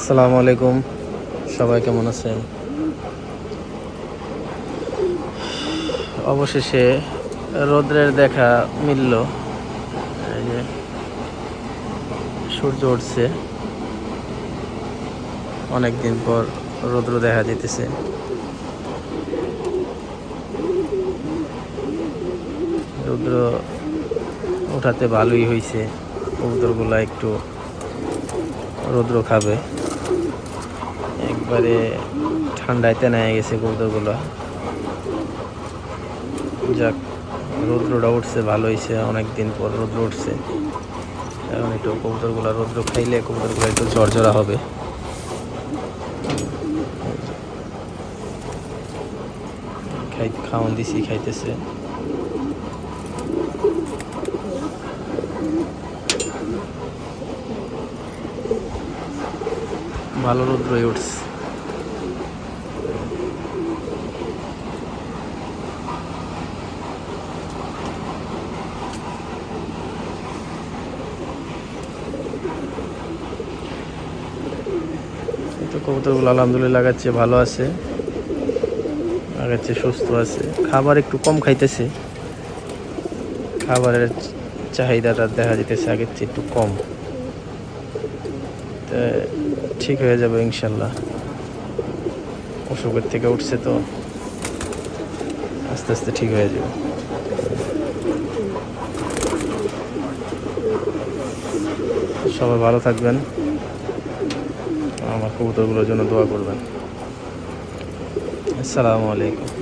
আসসালামু আলাইকুম। সবাই কেমন আছেন? অবশেষে রৌদ্রের দেখা মিলল। এই যে সূর্য উঠছে। অনেকদিন পর রৌদ্র দেখা যেতেছে রৌদ্র ওঠাতে ভালোই হয়েছে কবুতরগুলো একটু রৌদ্র খাবে। একবারে ঠান্ডায় তেনায় গেছে কবুতরগুলো যাক, রৌদ্রটা উঠছে, ভালো হয়েছে অনেকদিন পর রৌদ্র উঠছে। এখন একটু কবুতরগুলো রৌদ্র খাইলে কবুতরগুলো একটু ঝরঝরা হবে। খাওয়ান দিছি, খাইতেছে। ভালো রৌদ্রই উঠছে। তো কবুতরগুলো আলহামদুলিল্লাহ লাগাচ্ছে, ভালো আছে। লাগাচ্ছে, সুস্থ আছে। খাবার একটু কম খাইতেছে। খাবারের চাহিদাটা দেখা যেতেছে আগের চেয়ে একটু কম। ঠিক হয়ে যাবে ইনশাল্লাহ। অসুখের থেকে উঠছে তো আস্তে আস্তে ঠিক হয়ে যাবে। সবাই ভালো থাকবেন। আমার কবুতরগুলোর জন্য দোয়া করবেন। আসসালামু আলাইকুম।